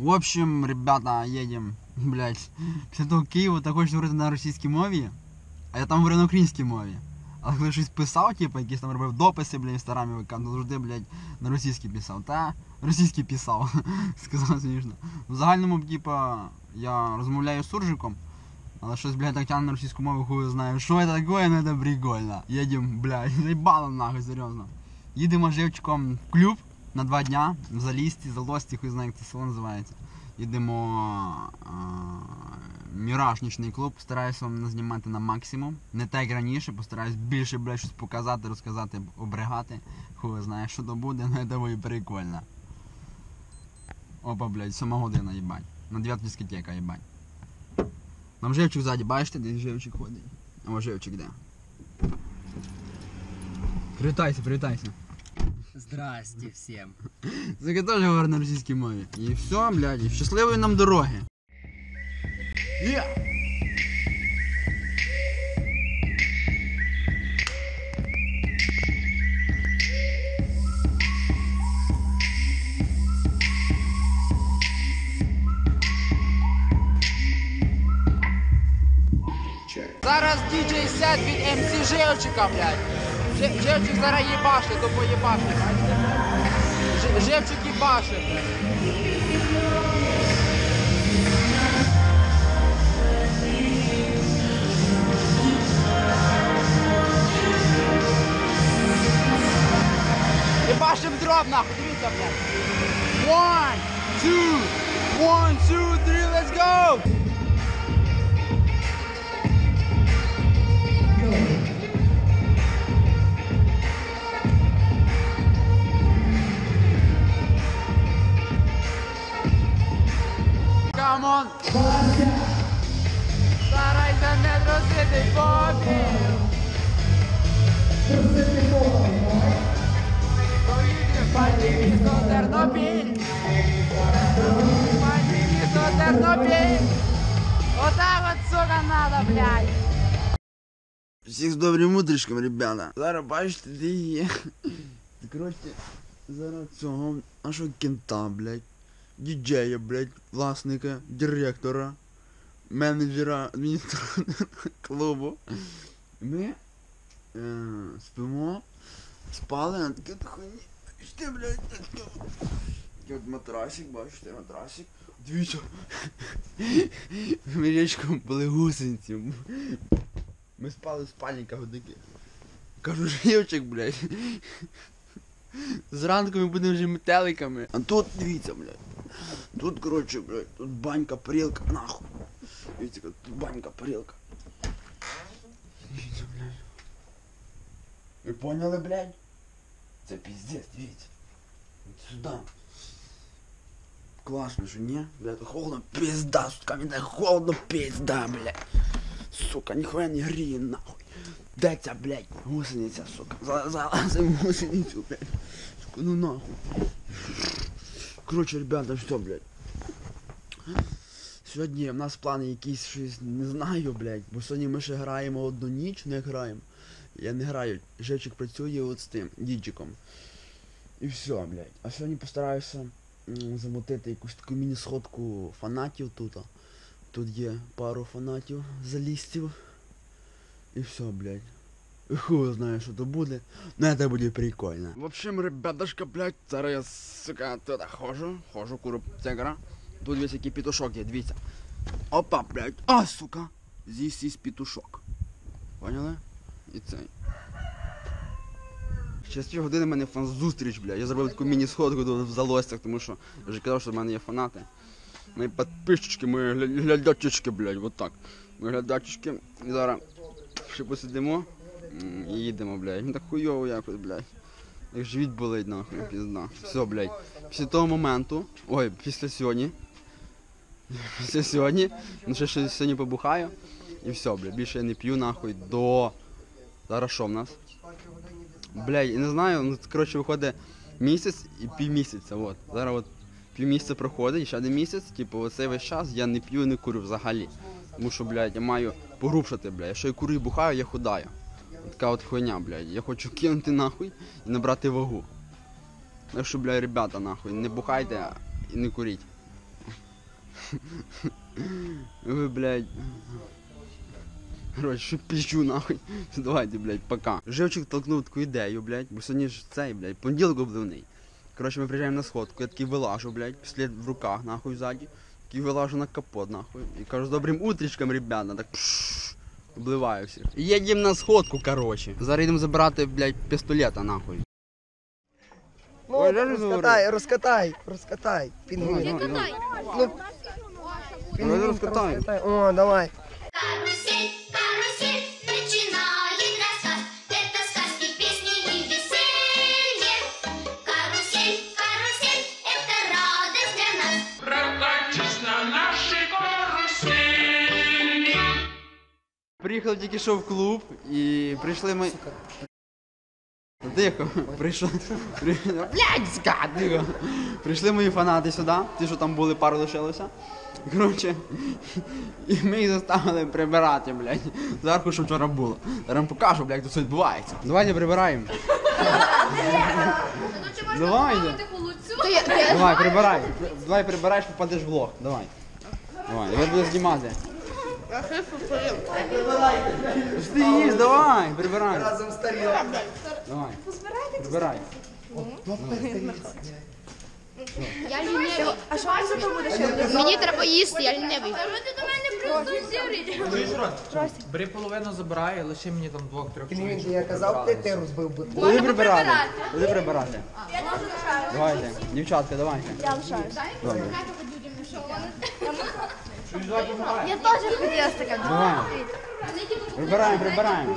В общем, ребята, едем, блядь, після того Києва та хочеш говорити на російській мові, а я там говорю на українській мові. Але коли щось писав, типу, якісь там робив дописи, блядь, в інстаграмі ВК, то завжди, блядь, на російській писав. Та російський писав, сказав смішно. В загальному, типа, я розмовляю з суржиком, але щось, блядь, так тягне на російську мову, хуй знає, що це таке, ну це прикольно. Їдем, блядь, заїбало нахуй, серйозно. Їдемо з живчиком в клуб На два дня, в Залісті, Залості, хуй знає, як це село називається. Їдемо а, Міраж нічний клуб, стараюся вам назнімати на максимум. Не так як раніше, постараюсь більше, блядь, щось показати, розказати, обригати. Хуй знає, що то буде, але це буде прикольно. Опа, блядь, сама година, їбать. На 9 дискотека, їбать. Там живчик ззаді, бачите, де живчик ходить. А живчик де. Привітайся, привітайся. Здрасте всем. Це теж говорить на російській мові. І все, блядь, і щасливої нам дороги. Є! Зараз діджей сет від МС Живчика, блядь. Живчик зараз їбашить, то поїбашить, Живчик їбашить. Їбашим дроб, нахуй, дивіться, блядь. One, two, Тернопіль! Отак от, сука, надо, блядь! Всіх з добрим утрішком, ребята. Зараз бачите, де є. Коротше, зараз цього нашого кента, блядь. Діджея, блядь, власника, директора, менеджера, адміністратора клубу. Ми е, спимо, спали на от хуйні. Бачите, блядь, такий от- матрасик, бачите, матрасик. Дивіться. Ми річком були гусениці. Ми спали в спальниках отакі. Кажу, живчик, блядь. Зранку ми будемо вже метеликами. А тут дивіться, блядь. Тут, коротше, блядь, тут банька, парілка, нахуй. Дивіться, тут банька, парілка. Дивіться, блядь. Ви поняли, блядь? Це піздець, дивіться. От сюди. Класно, що ні? Блядь, холодно, пизда, сука, так холодно, пизда, блядь. Сука, ніхуя не гріє, нахуй. Ця, блядь, гусениця, сука. За- Залазим в гусеницю, блядь. Сука, ну нахуй. Коротше, ребята, що, блядь. Сьогодні в нас плани якісь щось, не знаю, блядь. Бо сьогодні ми ще граємо одну ніч, не граємо. Я не граю. Жечик працює от з тим, діджиком. І все, блядь. А сьогодні постараюся м, замотити якусь таку міні-сходку фанатів тут. Тут є пару фанатів залістів. І все, блядь. Хуй знає, що то буде. Ну це буде прикольно. В общем, ребятушка, блядь, зараз я, сука, туди хожу, хожу, куру цегра. Тут весь який петушок є, дивіться. Опа, блядь. А, сука. Здесь є петушок. Поняли? І цей. Через дві години в мене фан-зустріч, блядь. Я зробив таку міні-сходку в залостях, тому що я вже казав, що в мене є фанати. Мої підписчики, мої гля- глядачечки, блядь, вот так. Мої глядачечки. І зараз ще посидимо і їдемо, блядь. Ну так хуйово якось, блядь. Як живіт болить, нахуй, пізда. Все, блядь. Після того моменту, ой, після сьогодні. Після сьогодні, ну ще ще сьогодні побухаю. І все, блядь, більше я не п'ю, нахуй, до... Зараз що в нас? Блядь, не знаю, ну, коротше, виходить місяць і півмісяця, от. Зараз от півмісяця проходить, і ще один місяць, типу, оцей весь час я не п'ю не курю взагалі. Тому що, блядь, я маю порушити, блядь. Якщо я курю і бухаю, я худаю. Така от хуйня, блядь. Я хочу кинути нахуй і набрати вагу. Так що, блядь, ребята, нахуй, не бухайте і не куріть. Ви, блядь. Короче, що піщу нахуй. Давайте, блядь, пока. Живчик толкнув таку ідею, блядь, бо сьогодні ж цей, блядь, понеділок обливний. Короче, ми приїжджаємо на сходку, я такий вилажу, блядь, пістолет в руках, нахуй, ззаді. Такий вилажу на капот, нахуй. І кажу, з добрим утрічком, ребята, так пшш, обливаю всіх. І Їдемо на сходку, короче. Зараз йдемо забирати, блядь, пістолета, нахуй. Ну, Ой, я ж розкатай, розкатай, розкатай. Пінгвін. давай, давай. Ну, Давай розкатай. розкатай. О, давай. Карусель, Приїхали тільки що в клуб і прийшли ми. Тихо, прийшов. При... Блядь, тихо. Прийшли мої фанати сюди, ті, що там були, пару лишилося. Коротше, і ми їх заставили прибирати, блядь. Зверху, що вчора було. Зараз вам покажу, блядь, тут все відбувається. Давайте прибираємо. Давайте. Давай, прибирай. Давай прибираєш, попадеш в влог. Давай. Давай, я буду знімати. Стоїш, давай, прибирай. Разом з тарілкою. Давай. Прибирай. Я лінивий. А що це буде ще? Мені треба їсти, я лінивий. Бери половину забирай, лиши мені там двох-трьох Пінгвін, я казав, ти ти розбив би. Буди прибирати. Буди прибирати. Давайте. Дівчатка, давайте. Я лишаюсь. Добре. Я теж хотіла стакан. Давай. Прибираємо, прибираємо.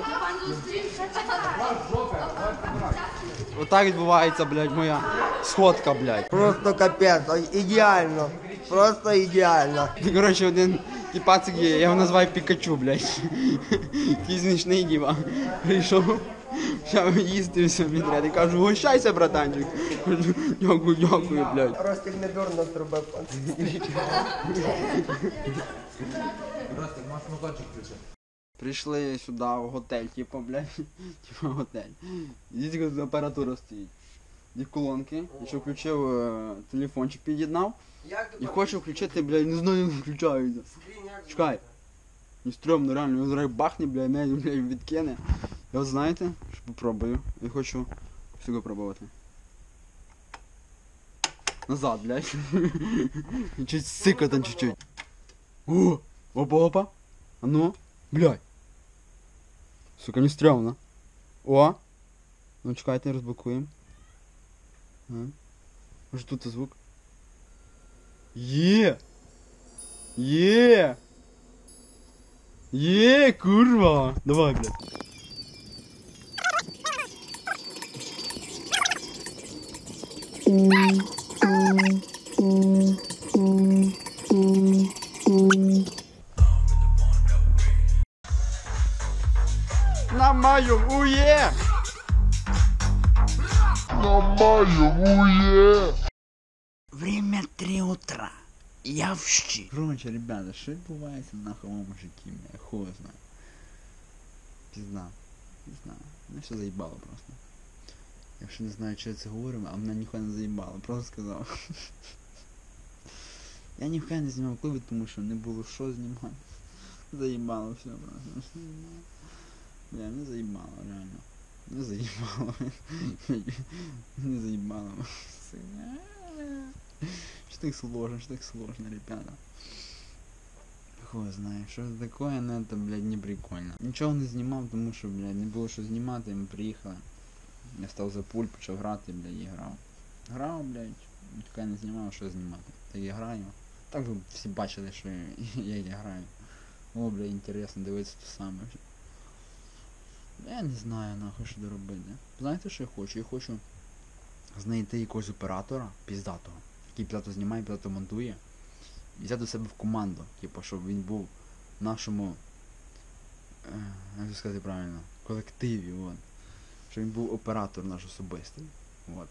Отак відбувається, блядь, моя сходка, блядь. Просто капець, ой, ідеально. Просто ідеально. Коротше, один тіпацик є, я його називаю Пікачу, блядь. Такий смішний діва. Прийшов, Почав їсти все підряд. І кажу, гощайся, братанчик. Кажу, Дякую, дякую, блядь. Ростик не дурно зробив. Ростик, можеш моточок включити. Прийшли сюди в готель, типу, блядь. Типу готель. Тільки апаратура стоїть. Дві колонки. Я ще включив е, телефончик під'єднав. І хочу включити, блядь, не знаю, як включається. Чекай. Не стрьомно, реально, його зараз бахне, блядь, мене, блядь, відкине. Я от знаєте, що попробую. Я хочу всього пробувати. Назад, блядь. Чуть сика там чуть-чуть. О! Опа-опа. А ну, блядь. Сука, не стрьомно. О! Ну чекайте, розблокуємо. А? Може тут звук? Є! Є! Є, курва! Давай, блядь. На маю ує! Время 3 утра. Я в щі. Короче, ребята, що відбувається нахуй в моєму житті? Я хуй знаю. Пізна. Пізна. Мене все заїбало просто. Я ще не знаю, чи я це говорю, а мене ніхуя не заїбало, просто сказав. Я ніхуя не знімав клуби, тому що не було що знімати. Заїбало все просто. Бля, не заїбало, реально. Не заїбало. Не заїбало. Что так сложно, что так сложно, ребята. Хуй знає, що це таке, ну это, блядь, не прикольно. Нічого не знімав, тому що, блядь, не було що знімати, ми приїхали. Я став за пульт, почав грати, блядь, і грав. Грав, блядь, тільки не знімав, що знімати. Так і граю. Так ви всі бачили, що я і граю. О, блядь, інтересно дивитися те саме. Я не знаю нахуй що доробити. Знаєте, що я хочу? Я хочу знайти якогось оператора піздатого, який піздато знімає, піздато монтує, і взяти до себе в команду, типу, щоб він був в нашому, е, як сказати правильно, колективі, от. Щоб він був оператор наш особистий. От.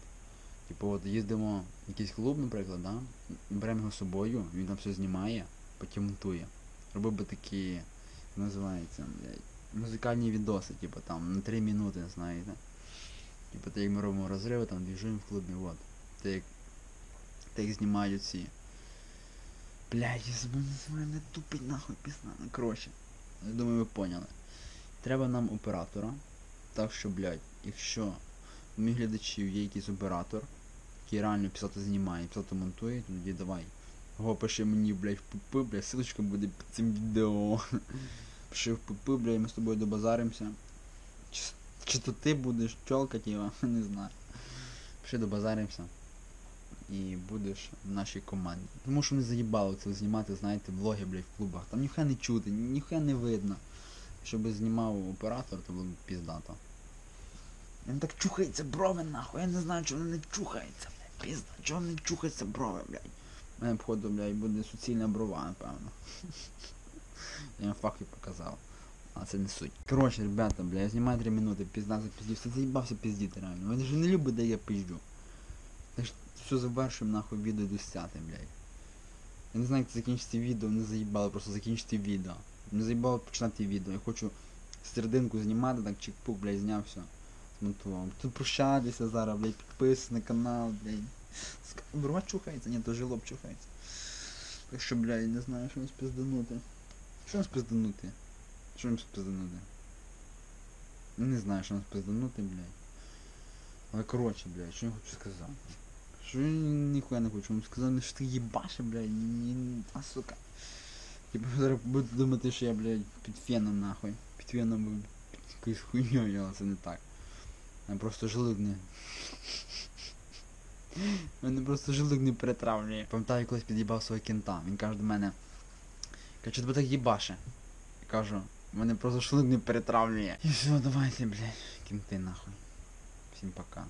Типу, от їздимо в якийсь клуб, наприклад, да? беремо його з собою, він там все знімає, потім монтує. Робив би такі, як називається, музикальні відоси, типу там на 3 минути, знаєте. Типу, так як ми робимо розриви, там двіжуємо в клубі, от. Так як, так як знімають ці Блядь, я забув називаю не тупить нахуй пісна. Коротше, я думаю, ви поняли. Треба нам оператора. Так що, блядь, якщо у моїх глядачів є якийсь оператор, який реально писати знімає, писати монтує, тоді давай. Го пиши мені, блядь, в ПП, блядь, ссылочка буде під цим відео. Пиши в ПП, блядь, ми з тобою добазаримося. Чи, чи то ти будеш тёлка тіла, не знаю. Пиши добазаримося. І будеш в нашій команді. Тому що не заїбало це знімати, знаєте, влоги, блядь, в клубах. Там ніхуя не чути, ніхуя не видно. Щоб знімав оператор, то було б піздато. Він так чухається брови нахуй, я не знаю, чого вони не чухається, блядь. Пізда, чого не чухаються брови, блядь. У мене, походу, блядь, буде суцільна брова, напевно. Я вам факти показав. А це не суть. Коротше, ребята, бля, я знімаю 3 минути, пізда запіздів. Все заїбався піздіти реально. Ви ж не любите, де я пизджу. Так що все завершуємо нахуй відео до блядь. Я не знаю, як закінчити відео, не заїбало просто закінчити відео. Не заїбало починати відео. Я хочу серединку знімати, так чик-пук, блядь, зняв все. Змонтував. Тут прощатися зараз, блядь, підписуйтесь на канал, блядь. Брова чухається, ні, то жилоб чухається. Так що, блядь, не знаю, що нам спизданути. Що нам спизданути? Що нам? Ну, Не знаю, що нам спизданути, блядь. Але коротше, блядь, що я хочу сказати. Що я ніхуя не хочу вам сказати, що ти їбаше, блядь, ні, а сука. Типа зараз буду думати, що я, блядь, під феном нахуй. Під феном якоюсь хуйньою, але це не так. Я просто желудок не. Мене просто желудок не перетравлює. Пам'ятаю, колись під'їбав свого кента. Він каже до мене. Каже, тебе так їбаше. Я кажу, мене просто желудок не перетравлює. І все, давайте, блядь, кінти нахуй. Всім пока.